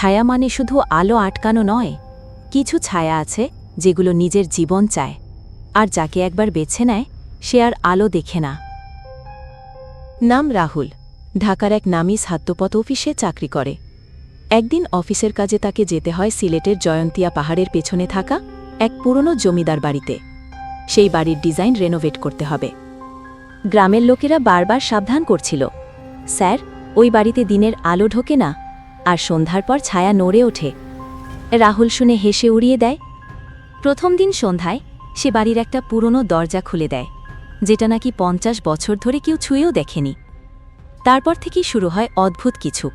ছায়া মানে শুধু আলো আটকানো নয়, কিছু ছায়া আছে যেগুলো নিজের জীবন চায়, আর যাকে একবার বেছে নেয়, সে আর আলো দেখে না। নাম রাহুল, ঢাকার এক নামী স্থাত্যপথ অফিসে চাকরি করে। একদিন অফিসের কাজে তাকে যেতে হয় সিলেটের জয়ন্তিয়া পাহাড়ের পেছনে থাকা এক পুরনো জমিদার বাড়িতে। সেই বাড়ির ডিজাইন রেনোভেট করতে হবে। গ্রামের লোকেরা বারবার সাবধান করছিল। স্যার, ওই বাড়িতে দিনের আলো ঢোকে না আর সন্ধ্যার পর ছায়া নড়ে ওঠে। রাহুল শুনে হেসে উড়িয়ে দেয়, প্রথম দিন সন্ধ্যায় সে বাড়ির একটা পুরনো দরজা খুলে দেয়, যেটা নাকি পঞ্চাশ বছর ধরে কেউ ছুঁয়েও দেখেনি। তারপর থেকেই শুরু হয় অদ্ভুত কিছু।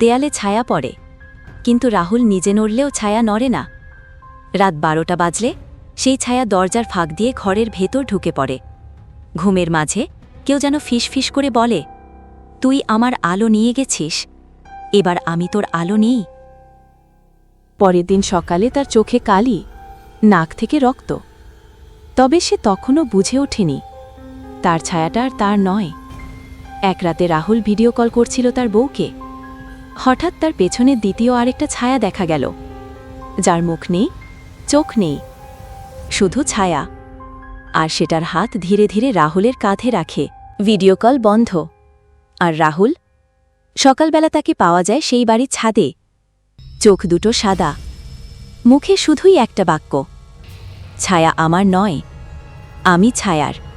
দেয়ালে ছায়া পড়ে, কিন্তু রাহুল নিজে নড়লেও ছায়া নড়ে না। রাত বারোটা বাজলে সেই ছায়া দরজার ফাঁক দিয়ে ঘরের ভেতর ঢুকে পড়ে। ঘুমের মাঝে কেউ যেন ফিস ফিস করে বলে, তুই আমার আলো নিয়ে গেছিস? এবার আমি তোর আলো নেই। পরের দিন সকালে তার চোখে কালি, নাক থেকে রক্ত। তবে সে তখনও বুঝে ওঠেনি, তার ছায়াটা আর তার নয়। এক রাতে রাহুল ভিডিও কল করছিল তার বউকে। হঠাৎ তার পেছনে দ্বিতীয় আরেকটা ছায়া দেখা গেল। যার মুখ নেই, চোখ নেই, শুধু ছায়া। আর সেটার হাত ধীরে ধীরে রাহুলের কাঁধে রাখে। ভিডিও কল বন্ধ। আর রাহুল সকালবেলা তাকে পাওয়া যায় সেই বাড়ির ছাদে। চোখ দুটো সাদা। মুখে শুধুই একটা বাক্য, ছায়া আমার নয়, আমি ছায়ার।